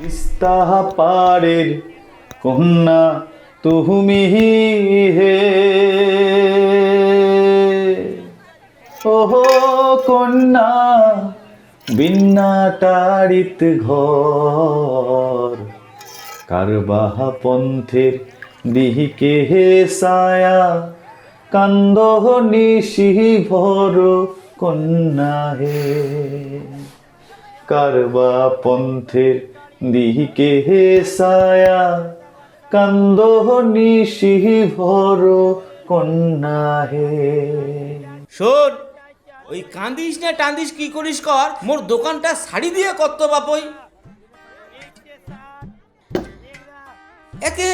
তিস্তা পাড়ের কন্যা তুমি হে। ওহো কন্যা, বিন্না তাড়িত ঘর, কারবাহ পন্থের দিহিকে হে সায়া কান্দ নিশি ভর কন্যা হে। কারবা পন্থের দিকে হে সায়া কান্দ নিশি ভর কন্যা হে। শোন, ওই কান্দিস না টান্দিস কি করিস কর, মোর দোকানটা শাড়ি দিয়ে কত বাপই। একে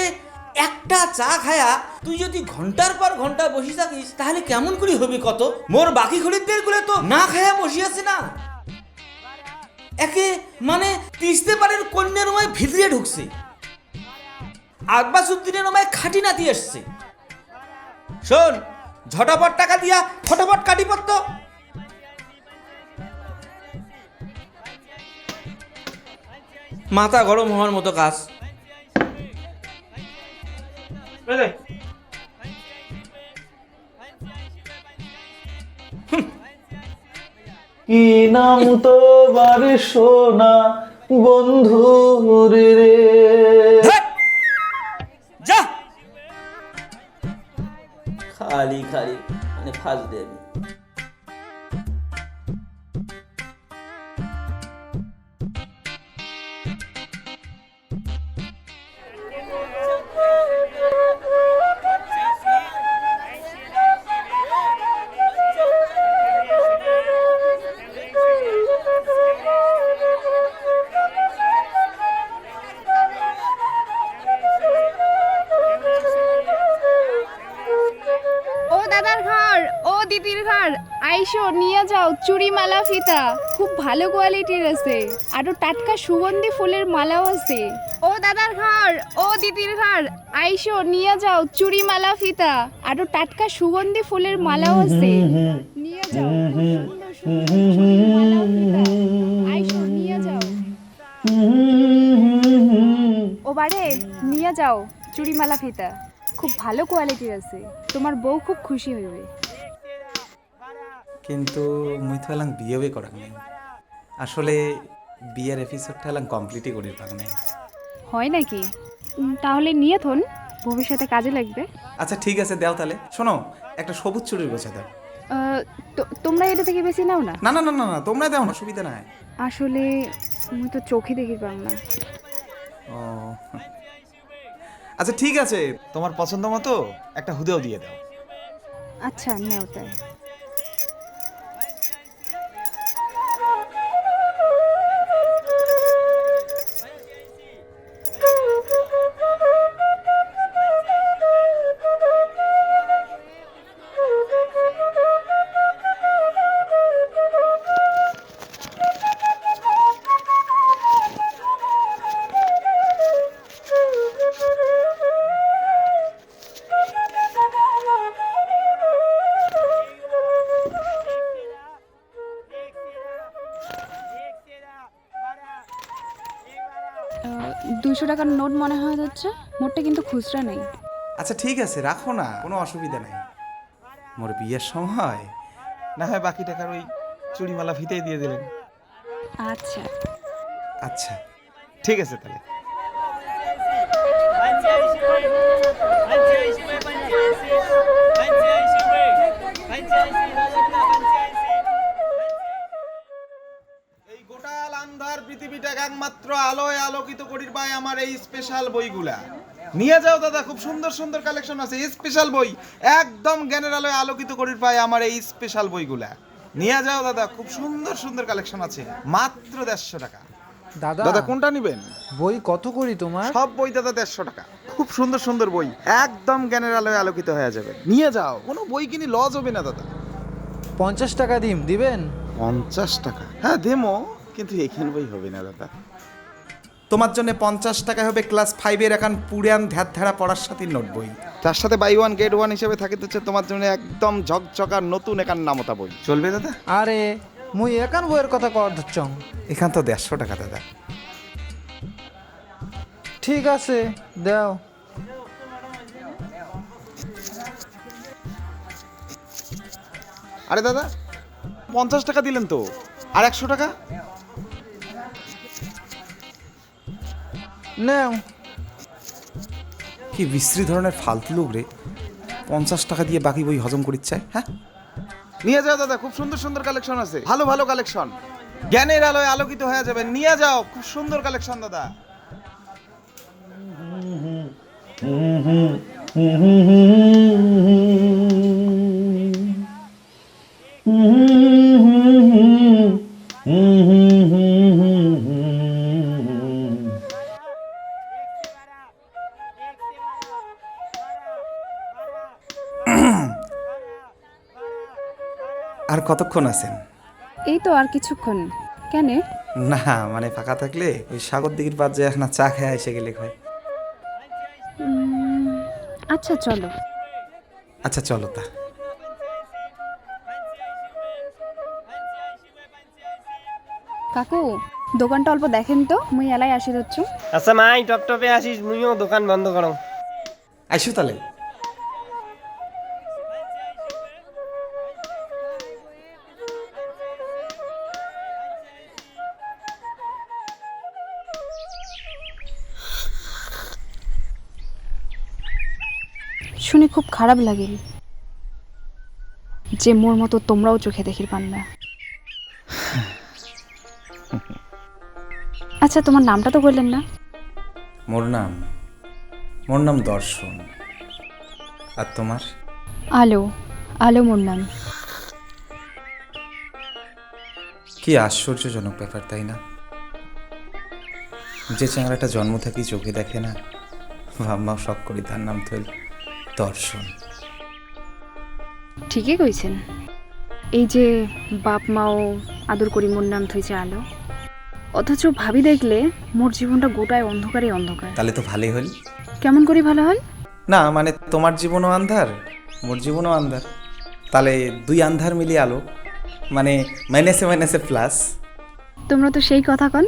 একটা চা খায়া তুই যদি ঘণ্টার পর ঘণ্টা বসে থাকিস, তাহলে কেমন করি হবি কত? মোর বাকি খরিদ্দেরগুলো তো না খায়া বসে আছে না। একে মানে তিস্তে পারের কন্যার রমায় ভিতরে ঢুকছে। আব্বাস উদ্দিনের রমায় খাটি নাতি এসছে। শোন, ঝটাপট টাকা দিয়া ফটাফট কাটি পড়তো মাথা গরম হওয়ার মতো কাজ। কি নাম তোমার সোনা বন্ধু রে রে? যা! খালি খালি মানে ফাঁস দেবে আইসো নিয়ে যাও চুড়ি মালা ফিতা। খুব ভালো কোয়ালিটির আছে। আরও টাটকা সুগন্ধি ফুলের মালাও আছে। ও দাদার ঘর, ও দিদির ঘর। আইসো, নিয়ে যাও চুড়ি মালা ফিতা। আরও টাটকা সুগন্ধি ফুলের মালাও আছে। নিয়ে যাও নিয়ে যাও। ও বারে নিয়ে যাও চুড়ি মালা ফিতা। খুব ভালো কোয়ালিটির আছে। তোমার বউ খুব খুশি হইবে। কিন্তু মুই তো এলাম বিয়েও বি করাক নাই। আসলে বিয়ের এপিসোডটা এলাম কমপ্লিটই করির পাক নাই। হয় নাকি? তাহলে নিয়ে থন ভবিষ্যতে কাজে লাগবে। আচ্ছা ঠিক আছে দেও তাহলে। শোনো একটা সবুজ চুরির গোছা দাও। তোমরা এটা থেকে বেশি নাও না? না না না না না তোমরা দাও না সুবিধা নাই। আসলে আমি তো চোখে দেখি পাম না। ও আচ্ছা ঠিক আছে। তোমার পছন্দ মতো একটা হুদেও দিয়ে দাও। আচ্ছা নেও তাই। টাকার নোট মনে হয় যাচ্ছে। নোটটা কিন্তু খুচরা নেই। আচ্ছা ঠিক আছে রাখো না কোনো অসুবিধা নেই। মোর বিয়ের সময়? না হয় বাকি টাকার ওই চুড়িমালা ফিতেই দিয়ে দিলেন। আচ্ছা। আচ্ছা ঠিক আছে তাহলে। পৃথিবীটাকে একমাত্র আলোয় আলোকিত করির পায় আমার এই স্পেশাল বইগুলা। নিয়ে যাও দাদা খুব সুন্দর সুন্দর কালেকশন আছে। স্পেশাল বই একদম জ্ঞানের আলোয় আলোকিত করির পায় আমার এই স্পেশাল বইগুলা। নিয়ে যাও দাদা খুব সুন্দর সুন্দর কালেকশন আছে মাত্র দেড়শো টাকা। দাদা দাদা কোনটা নিবেন? বই কত করি তোমার? সব বই দাদা দেড়শো টাকা। খুব সুন্দর সুন্দর বই একদম জ্ঞানের আলোয় আলোকিত হয়ে যাবে। নিয়ে যাও কোনো বই কিনি লজ হবে না দাদা। পঞ্চাশ টাকা দিম দিবেন? পঞ্চাশ টাকা। হ্যাঁ দেমো কিন্তু এখান বই হবে না দাদা। তোমার জন্য পঞ্চাশ টাকা হবে ক্লাস ফাইভের এখন পুরান ধ্যাত ধারা পড়ার সাথে নোট বই। তার সাথে বাই ওয়ান গেট ওয়ান হিসেবে থাকে হচ্ছে তোমার জন্য একদম ঝকঝকার নতুন একান নামতা বই। চলবে দাদা? আরে মুই একান বইয়ের কথা কর ধরছং এখান তো দেড়শো টাকা দাদা। ঠিক আছে দাও। আরে দাদা পঞ্চাশ টাকা দিলেন তো। আর একশো টাকা? নাও কি বিশ্রী ধরনের ফালতু লোক রে পঞ্চাশ টাকা দিয়ে বাকি বই হজম করিচ্ছে হ্যাঁ নিয়ে যাও দাদা খুব সুন্দর সুন্দর কালেকশন আছে ভালো ভালো কালেকশন জ্ঞানের আলোয় আলোকিত হয়ে যাবে নিয়ে যাও খুব সুন্দর কালেকশন দাদা আর কতক্ষণ আছেন? এই তো আর কিছুক্ষণ। কেন? না মানে ফাঁকা থাকলে ওই সাগর দিঘির পার যে এখন চা খেয়ে এসে গেলে হয়। আচ্ছা চলো। আচ্ছা চলো তা। কাকু দোকানটা অল্প দেখেন তো মুই এলাই আসি হচ্ছু আচ্ছা মাই টপটপে আসিস মুইও দোকান বন্ধ করো। আইসো তাহলে। শুনে খুব খারাপ লাগে। যে মোর মতো তোমরাও চোখে দেখির পান না। আচ্ছা তোমার নামটা তো বললেন না? মোর নাম মোর নাম দর্শন। আর তোমার? আলো আলো মোর নাম। কি আশ্চর্যজনক ব্যাপার তাই না? যে চ্যাংড়াটা জন্ম থেকেই চোখে দেখে না ভাবমাও শখ করি তার নাম তো দর্শন। ঠিকই কইছেন। এই যে বাপ মাও আদর করি মোর নাম থইছে আলো অথচ ভাবি দেখলে মোর জীবনটা গোটায় অন্ধকারে অন্ধকার। তাহলে তো ভালোই হল। কেমন করে ভালো হল? না মানে তোমার জীবনও আন্ধার মোর জীবনও আন্ধার। তাহলে দুই আন্ধার মিলিয়ে আলো মানে মাইনাসে মাইনাসে প্লাস তোমরা তো সেই কথা কন।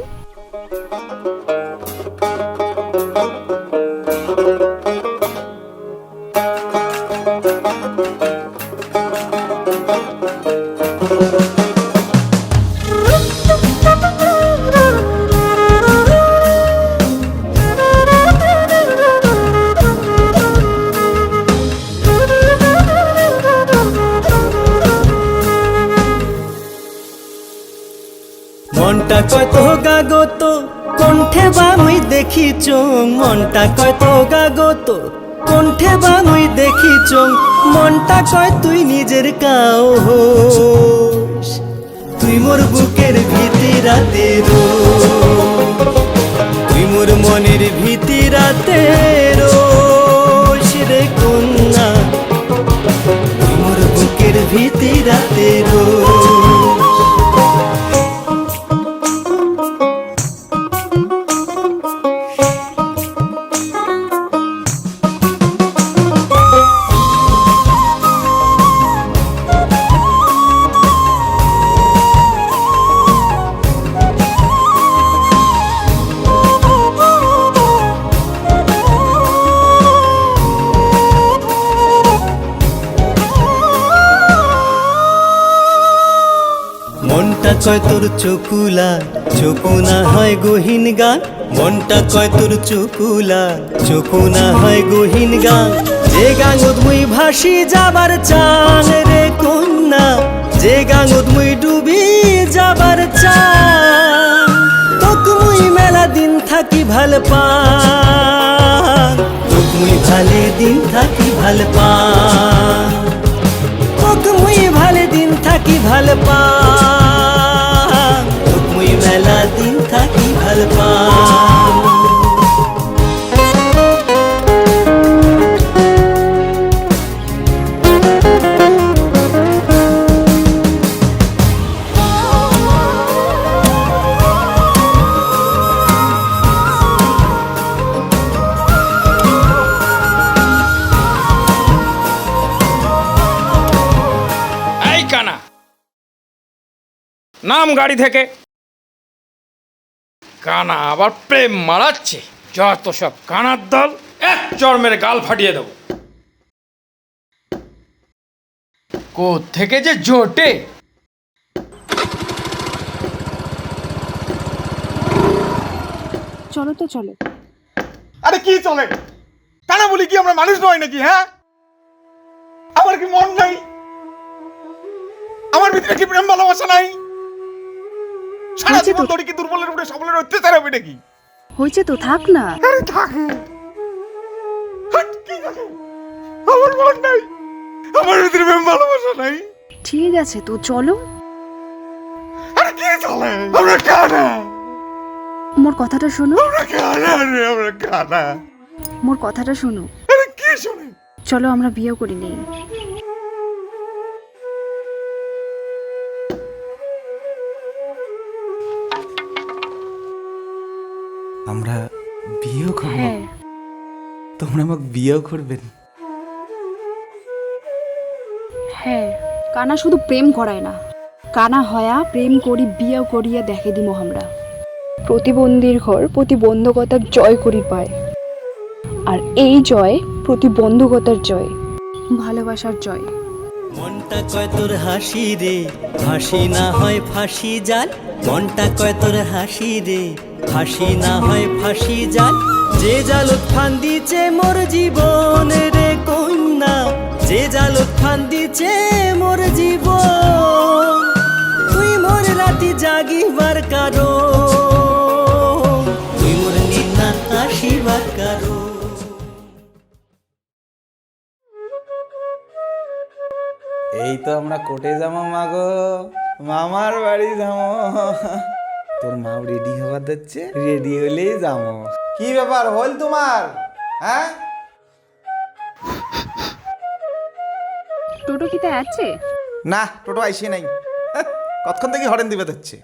মনটা কত গাগত? কণ্ঠে বা মুই দেখি চোং মনটা কত গাগত? কণ্ঠে বা মুই দেখি চোং মনটা কয় তুই নিজের কাও তুই মোর বুকের ভীতি রাতে তুই মোর মনের ভীতি রাতে রোস কয় তোর চকুলা? চকুনা হয় গহীন গান? মনটা কয় তোর চকুলা? চকুনা হয় গহীন গান? যে গাঙত মুই ভাসি যাবার চান রে কন্যা, যে গাঙত মুই ডুবি যাবার চান। তোক মুই মেলা দিন থাকি ভালো পান। তোক মুই ভালে দিন থাকি ভালো পান। তোক মুই ভালে দিন থাকি ভালো পাম নাম গাড়ি থেকে। কানা আবার প্রেম মারাচ্ছে। যত সব কানার দল এক চর্মের গাল ফাটিয়ে দেবো। থেকে যে জোটে? চলো তো চলো। আরে কি চলে? কানা বলি কি আমরা মানুষ নয় নাকি হ্যাঁ? আমার কি মন নাই? আমার ভিতরে কি প্রেম ভালোবাসা নাই? সারা। জীবন ধরে কি দুর্বলের উপরে সবলের অত্যাচার হবে নাকি? হয়েছে তো থাক না। আরে থাকে আমার মন নাই। আমার ভিতরে প্রেম ভালোবাসা নাই। ঠিক আছে তো চলো। আরে কি চলে? আমরা কানা। মোর কথাটা শোনো। আমরা কানা রে আমরা কানা। মোর কথাটা শোনো। আরে কি শুনে? চলো আমরা বিয়ে করি নেই আমরা বিয়েও করব। হ্যাঁ। তোমরা আমাকে বিয়েও করবেন হ্যাঁ কানা শুধু প্রেম করায় না। কানা হয়া প্রেম করি বিয়ে করিয়া দেখে দিমো আমরা। প্রতিবন্ধীর ঘর প্রতিবন্ধকতার জয় করি পায়। আর এই জয় প্রতিবন্ধকতার জয়। ভালোবাসার জয়। মনটা কয় তোর হাসি রে? হাসি না হয় ফাঁসি জাল। মনটা কয় তোর হাসি রে? হাসি না হয় ফাঁসি জাল, যে জালত ফান দিছে মোর জীবন রে কন্যা, যে জালত ফান দিছে মোর জীবন, তুই মোর রাতি জাগিবার কারও তুই মোর আসিবার কারও এই তো আমরা কোটে যাব মাগো মামার বাড়ি যাব। তোর মাও রেডি হওয়ার দিচ্ছে রেডি হলেই যাব। কি ব্যাপার হল তোমার? হ্যাঁ? টোটো কিতে আছে? না টোটো আইসে নাই। হ্যাঁ, কতক্ষণ থেকে হরেন দিবে হচ্ছে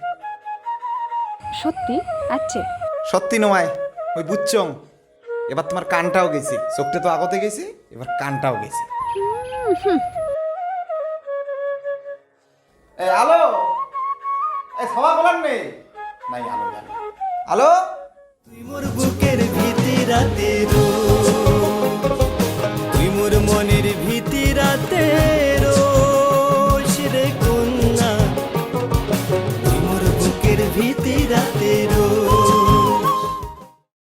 সত্যি? আছে। সত্যি নয় ওই বুঝছং এবার তোমার কানটাও গেছে। চোখটা তো আগতে গেছে এবার কানটাও গেছে। এই আলো! এই সভা বলার নেই। নাই আলো আলো? তুই মোর বুকের ভিতরাতে রো